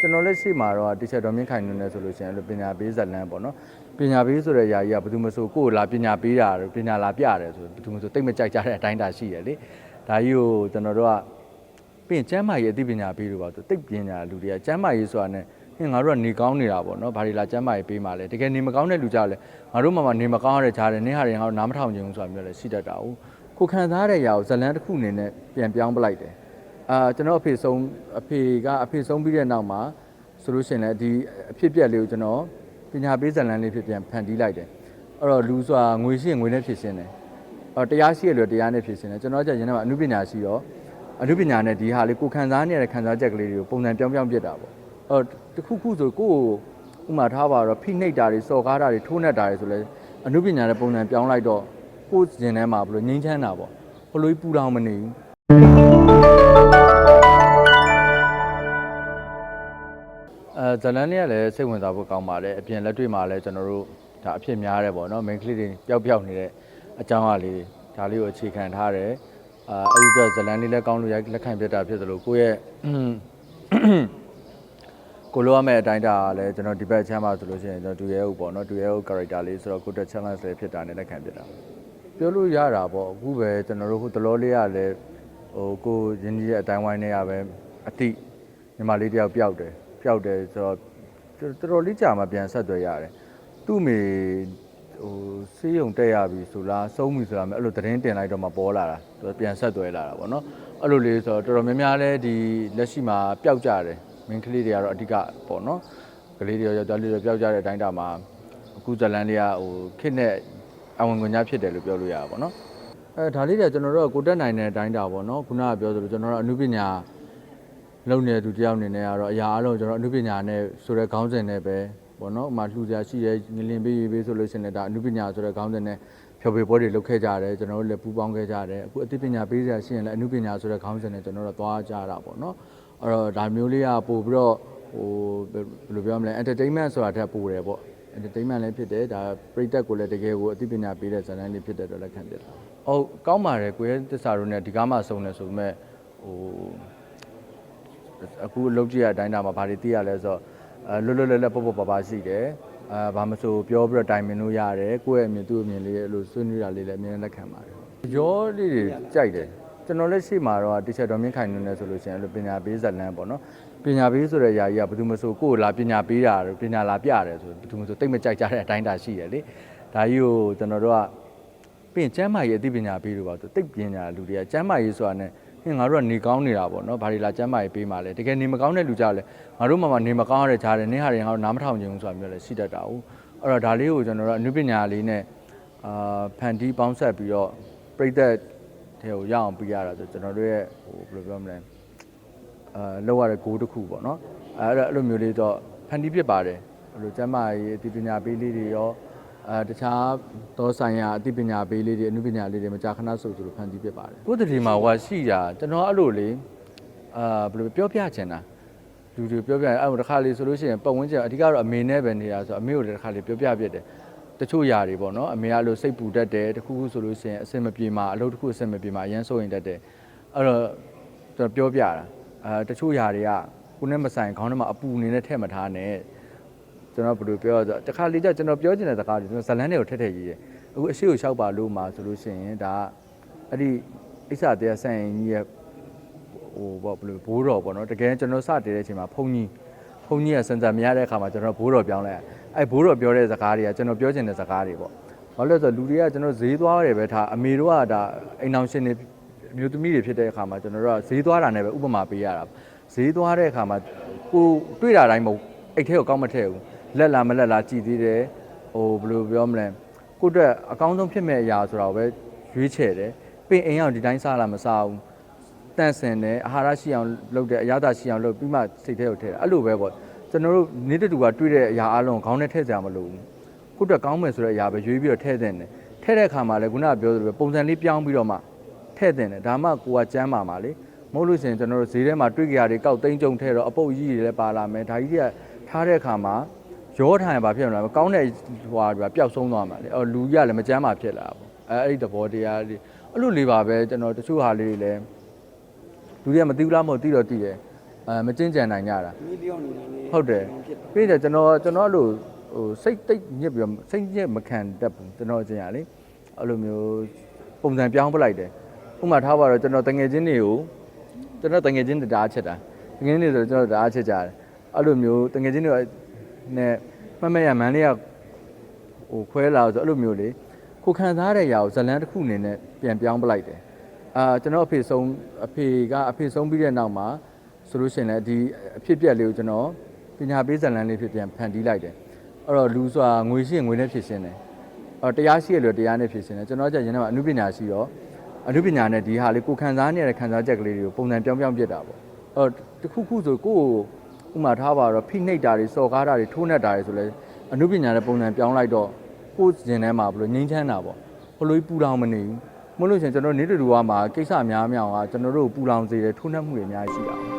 ကျွန်တော်လက်ရှိမှာတော့တီချက်တော်မြင့်ခိုင်နေနေဆိုလို့ရှိရင်အဲ့လိုပညာပေးဇက်လန်းပေါ့နော်ပညာပေးဆိုတဲ့ຢာကြီးကဘယ်သူမဆိုကိုယ်လာပညာပေးတာပညာလာပြတယ်ဆိုဘယ်သူမဆိုတိတ်မကြိုက်ကြတဲ့အတိုင်းတာရှိရလေဒါကြီးကိုကျွန်တော်တို့ကပြင်ကျမ်းမာရေးအသိပညာပေးလို့ပါသူတိတ်ပညာလူတွေကကျမ်းမာရေးဆိုတာနဲ့ဟင်ငါတို့ကနေကောင်းနေတာပေါ့နော်ဘာတွေလာကျမ်းမာရေးပေးမှလဲတကယ်နေမကောင်းတဲ့လူကြလဲငါတို့မှမနေမကောင်းရတဲ့ကြားတယ်နင်းဟာတွေငါတို့နားမထောင်ချင်ဘူးဆိုတာမျိုးလဲရှိတတ်တာ哦ကိုခံစားရတဲ့ຢာကိုဇက်လန်းတစ်ခုအနေနဲ့ပြန်ပြောင်းပလိုက်တယ် အာကျွန်တော်အဖေဆုံးအဖေကအဖေဆုံးပြီးတဲ့နောက်မှာဆိုလို့ရှိရင်လည်းဒီအဖြစ်ပြက်လေးကိုကျွန်တော်ပညာပေးဇာတ်လမ်းလေးဖြစ်ပြန်ဖန်တီးလိုက်တယ်အဲ့တော့လူဆိုတာငွေရှိရင်ငွေနဲ့ဖြစ်ရှင်းတယ်အော်တရားရှိရလို့တရားနဲ့ဖြစ်ရှင်းတယ်ကျွန်တော်ကရင်ထဲမှာအနုပညာရှိတော့အနုပညာနဲ့ဒီဟာလေးကိုခံစားနေရတဲ့ခံစားချက်ကလေးတွေကိုပုံစံပြောင်းပြောင်းပြစ်တာပေါ့အော်တစ်ခုခုဆိုကိုယ့်ကိုဥမာထားပါတော့ဖိနှိပ်တာတွေစော်ကားတာတွေထိုးနှက်တာတွေဆိုလဲအနုပညာနဲ့ပုံစံပြောင်းလိုက်တော့ကိုယ့်ရင်ထဲမှာဘယ်လိုငြိမ်းချမ်းတာပေါ့ဘယ်လိုပူတောင်မနေဘူး အဲဇလန်လေးကလည်းစိတ်ဝင်စားဖို့ကောင်းပါတယ်အပြင်လက်တွေ့မှာလည်းကျွန်တော်တို့ဒါအဖြစ်များတယ်ပေါ့နော် main ကလေးတွေပျောက်ပျောက်နေတဲ့အကြောင်းအရာလေးတွေဒါလေးကိုအခြေခံထားတယ်အာအဲ့ဒီတော့ဇလန်လေးလည်းကောင်းလို့ရလက်ခံပြတာဖြစ်သလိုကိုယ့်ရဲ့ကိုလိုရမယ့်အတိုင်းတာကလည်းကျွန်တော်ဒီဘက်ချမ်းပါဆိုလို့ရှိရင်ကျွန်တော်တူရဲဟုတ်ပေါ့နော်တူရဲဟုတ် character လေးဆိုတော့ကိုတက် challenge လေးဖြစ်တာနဲ့လက်ခံပြတာပြောလို့ရတာပေါ့အခုပဲကျွန်တော်တို့ဟိုတလောလေးကလည်းဟိုကိုရင်းကြီးရဲ့အတိုင်းဝိုင်းနေရပဲအတိညီမလေးတယောက်ပျောက်တယ် ပျောက်တယ်ဆိုတော့တော်တော်လေးကြာမှပြန်ဆက်သွယ်ရတယ်သူ့မိဟိုစေးရုံတက်ရပြီဆိုလားဆုံးပြီဆိုလားအဲ့လိုသတင်းတင်လိုက်တော့မှပေါ်လာတာသူပြန်ဆက်သွယ်လာတာပေါ့နော်အဲ့လိုလေးဆိုတော့တော်တော်များများလဲဒီလက်ရှိမှာပျောက်ကြတယ်မင်းကလေးတွေကတော့အဓိကပေါ့နော်ကလေးတွေရောယောက်ျားလေးတွေပျောက်ကြတဲ့အတိုင်းတာမှာအခုဇလန်လေးကဟိုခစ်နဲ့အဝင်ခွင့်များဖြစ်တယ်လို့ပြောလို့ရတာပေါ့နော်အဲဒါလေးတွေကကျွန်တော်တို့ကကိုတက်နိုင်တဲ့အတိုင်းတာပေါ့နော်ခုနကပြောသလိုကျွန်တော်တို့အနုပညာ လုံနေတဲ့သူတယောက်အနေနဲ့ကတော့အရာအလုံးကျွန်တော်အနုပညာနဲ့ဆိုတဲ့ခေါင်းစဉ်နဲ့ပဲပေါ့နော်ဥမာလှူစရာရှိရဲငလင်ပေးရေးပေးဆိုလို့ရှိရင်လည်းဒါအနုပညာဆိုတဲ့ခေါင်းစဉ်နဲ့ဖြော်ပြပွဲတွေလုပ်ခဲ့ကြတယ်ကျွန်တော်တို့လည်းပူးပေါင်းခဲ့ကြတယ်အခုအသိပညာပေးစရာရှိရင်လည်းအနုပညာဆိုတဲ့ခေါင်းစဉ်နဲ့ကျွန်တော်တို့သွားကြတာပေါ့နော်အဲ့တော့ဒါမျိုးလေးကပို့ပြီးတော့ဟိုဘယ်လိုပြောမလဲ entertainment ဆိုတာတက်ပို့တယ်ပေါ့ entertainment လည်းဖြစ်တယ်ဒါပရိသတ်ကိုလည်းတကယ်ကိုအသိပညာပေးတဲ့ဇာတ်လမ်းလေးဖြစ်တဲ့အတွက်လည်းခံပြတယ်ဟုတ်ကောင်းပါတယ်ကိုရဲတစ္ဆာတို့နဲ့ဒီကားမှဆုံးတယ်ဆိုပေမဲ့ဟို အခုအလုပ်ကြည့်ရတဲ့အတိုင်းတာမှာဘာတွေသိရလဲဆိုတော့အဲလွတ်လွတ်လပ်လပ်ပေါ့ပေါ့ပါပါရှိတယ်အဲဘာမဆိုပြောပြီးတော့တိုင်ပင်လို့ရတယ်ကိုယ့်ရဲ့အမြင်သူ့အမြင်လေးအဲ့လိုဆွေးနွေးတာလေးလည်းအမြင်နဲ့လက်ခံပါတယ်ရောလေးတွေကြိုက်တယ်ကျွန်တော်လက်ရှိမှာတော့တီချက်တော်မြင့်ခိုင်နေနေဆိုလို့ရှိရင်အဲ့လိုပညာပေးဇက်လန်းပေါ့နော်ပညာပေးဆိုတဲ့ຢာကြီးကဘယ်သူမဆိုကိုယ်လာပညာပေးတာပညာလာပြတယ်ဆိုဘယ်သူမဆိုတိတ်မကြိုက်ကြတဲ့အတိုင်းတာရှိရလေဒါကြီးကိုကျွန်တော်တို့ကပြင်ကျမ်းမာရေးအသိပညာပေးလို့ပါသူတိတ်ပညာလူတွေကကျမ်းမာရေးဆိုတာနဲ့ ဟင်ငါတို့ကနေကောင်းနေတာပေါ့နော်ဘာတွေလာကျမ်းမာရေးပေးမှလဲတကယ်နေမကောင်းတဲ့လူကြလဲငါတို့မှမနေမကောင်းရတဲ့ကြားတယ်နင်းဟာတွေငါတို့နားမထောင်ချင်ဘူးဆိုတာမျိုးလဲရှိတတ်တာ哦အဲ့တော့ဒါလေးကိုကျွန်တော်တို့အနုပညာလေးနဲ့အာဖန်တီးပေါင်းဆက်ပြီးတော့ပြိသက်တဲ့ကိုရအောင်ပြရတာဆိုကျွန်တော်တို့ရဲ့ဟိုဘယ်လိုပြောမလဲအာလောက်ရတဲ့ဂိုးတစ်ခုပေါ့နော်အဲ့ဒါအဲ့လိုမျိုးလေးတော့ဖန်တီးဖြစ်ပါတယ်အဲ့လိုကျမ်းမာရေးအသိပညာပေးလေးတွေရော အဲတခြားသောဆိုင်ရာအသိပညာပေးလေးတွေအနုပညာလေးတွေမကြာခဏဆိုသလိုဖန်တီးဖြစ်ပါတယ်ကိုယ်တည်းမှာဟိုရှိတာကျွန်တော်အဲ့လိုလေအာဘယ်လိုပြောပြချင်တာလူတွေပြောပြရင်အဲ့ဟိုတစ်ခါလေးဆိုလို့ရှိရင်ပတ်ဝန်းကျင်အဓိကတော့အမေနဲ့ပဲနေတာဆိုအမေကိုလည်းတစ်ခါလေးပြောပြပြတယ်တချို့ຢာတွေပေါ့နော်အမေကလို့စိတ်ပူတတ်တယ်တခုခုဆိုလို့ရှိရင်အဆင်မပြေမှာအလုပ်တစ်ခုအဆင်မပြေမှာအရန်စိုးရင်တတ်တယ်အဲ့တော့ကျွန်တော်ပြောပြတာအဲတချို့ຢာတွေကကိုနဲ့မဆိုင်ခေါင်းထဲမှာအပူအနေနဲ့ထည့်မထားနဲ့ ကျွန်တော်ဘယ်လိုပြောရဆိုတခါလေကျကျွန်တော်ပြောချင်တဲ့စကားတွေကျွန်တော်ဇလန်းတွေကိုထက်ထက်ရေးတယ်အခုအရှိကိုလျှောက်ပါလို့မှာဆိုလို့ရှိရင်ဒါအဲ့ဒီအိဆာတရားဆိုင်ကြီးရဲ့ဟိုဘောဘယ်လိုဘိုးတော်ပေါ့နော်တကယ်ကျွန်တော်စတည်တဲ့အချိန်မှာဖုန်ကြီးဖုန်ကြီးကစံစံမရတဲ့အခါမှာကျွန်တော်ဘိုးတော်ပြောင်းလိုက်အဲ့ဘိုးတော်ပြောတဲ့စကားတွေကကျွန်တော်ပြောချင်တဲ့စကားတွေပေါ့ဘာလို့လဲဆိုတော့လူတွေကကျွန်တော်ဈေးသွားတယ်ပဲထားအမေတို့ကဒါအိမ်အောင်ရှင်တွေအမျိုးသမီးတွေဖြစ်တဲ့အခါမှာကျွန်တော်တို့ကဈေးသွားတာနဲ့ပဲဥပမာပေးရတာဈေးသွားတဲ့အခါမှာကိုတွေ့တာတိုင်းမဟုတ်အိတ်ထဲကိုကောက်မထည့်ဘူး လက်လာမလက်လာကြည်သေးတယ်ဟိုဘယ်လိုပြောမလဲကိုယ့်အတွက်အကောင်းဆုံးဖြစ်မဲ့အရာဆိုတာကိုပဲရွေးချယ်တယ်ပြင်အိမ်အောင်ဒီတိုင်းစားလာမစားဘူးတန့်စင်တယ်အာဟာရရှိအောင်လုပ်တယ်အရသာရှိအောင်လုပ်ပြီးမှစိတ်ထဲကိုထည့်တယ်အဲ့လိုပဲပေါ့ကျွန်တော်တို့နေ့တူကတွေ့တဲ့အရာအလုံးခေါင်းနဲ့ထည့်ကြမလို့ဘူးကိုယ့်အတွက်ကောင်းမယ်ဆိုတဲ့အရာပဲရွေးပြီးတော့ထည့်တဲ့တယ်ထည့်တဲ့အခါမှာလည်းခုနကပြောသလိုပဲပုံစံလေးပြောင်းပြီးတော့မှထည့်တဲ့တယ်ဒါမှကိုကကျမ်းပါမှာလေမဟုတ်လို့ရှိရင်ကျွန်တော်တို့ဈေးထဲမှာတွေ့ကြရတွေကောက်သိန်းကြုံထဲတော့အပုတ်ကြီးတွေလည်းပါလာမယ်ဒါကြီးတွေကထားတဲ့အခါမှာ ရောထိုင်ဘာဖြစ်မလဲကောင်းတဲ့ဟွာတွေကပျောက်ဆုံးသွားမှာလေအော်လူကြီးကလည်းမကြမ်းမှာဖြစ်လာပေါ့အဲအဲ့ဒီသဘောတရားလေးအဲ့လိုလေးပါပဲကျွန်တော်တချို့ဟာလေးတွေလည်းလူတွေကမသိဘူးလားမဟုတ်သိတော့သိတယ်ဟအဲမကျင့်ကြံနိုင်ကြတာမီလီယံနေနေဟုတ်တယ်ဖြစ်ပြီးတော့ကျွန်တော်ကျွန်တော်အဲ့လိုဟိုစိတ်တိတ်ညစ်ပြီးတော့စိတ်ညစ်မခံတတ်ဘူးကျွန်တော်အချင်းရလေအဲ့လိုမျိုးပုံစံပြောင်းပလိုက်တယ်ဥပမာထားပါတော့ကျွန်တော်တငယ်ချင်းတွေကိုကျွန်တော်တငယ်ချင်းတရားချက်တာတငယ်ချင်းတွေဆိုကျွန်တော်တရားချက်ကြတယ်အဲ့လိုမျိုးတငယ်ချင်းတွေ နဲ့မမရမန်းလေးကဟိုခွဲလာဆိုအဲ့လိုမျိုးလေကိုခံစားရတဲ့ຢာကိုဇလန်းတစ်ခုအနေနဲ့ပြန်ပြောင်းပလိုက်တယ်အာကျွန်တော်အဖေဆုံးအဖေကအဖေဆုံးပြီးတဲ့နောက်မှာဆိုလို့ရှိရင်လည်းဒီအဖြစ်အပျက်လေးကိုကျွန်တော်ပညာပေးဇာတ်လမ်းလေးဖြစ်ပြန်ဖန်တီးလိုက်တယ်အဲ့တော့လူဆိုတာငွေရှိရင်ငွေနဲ့ဖြစ်ရှင်းတယ်အဲ့တော့တရားရှိရလို့တရားနဲ့ဖြစ်ရှင်းတယ်ကျွန်တော်ကရင်းနှီးမှာအမှုပညာရှိတော့အမှုပညာနဲ့ဒီဟာလေးကိုခံစားနေရတဲ့ခံစားချက်ကလေးတွေကိုပုံစံပြောင်းပြောင်းပြစ်တာပေါ့အဲ့တော့တစ်ခုခုဆိုကိုယ့်ကို ဥမာထားပါတော့ဖိနှိပ်တာတွေစော်ကားတာတွေထိုးနှက်တာတွေဆိုလဲအမှုပညာနဲ့ပုံစံပြောင်းလိုက်တော့ကိုယ့်ရင်ထဲမှာဘယ်လိုငြိမ်းချမ်းတာပေါ့ဘယ်လိုပူလောင်မနေဘူးမဟုတ်လို့ရှရင်ကျွန်တော်နေတူတူကမှာကိစ္စများများကကျွန်တော်တို့ပူလောင်စေတယ်ထိုးနှက်မှုတွေအများကြီးရှိတာပေါ့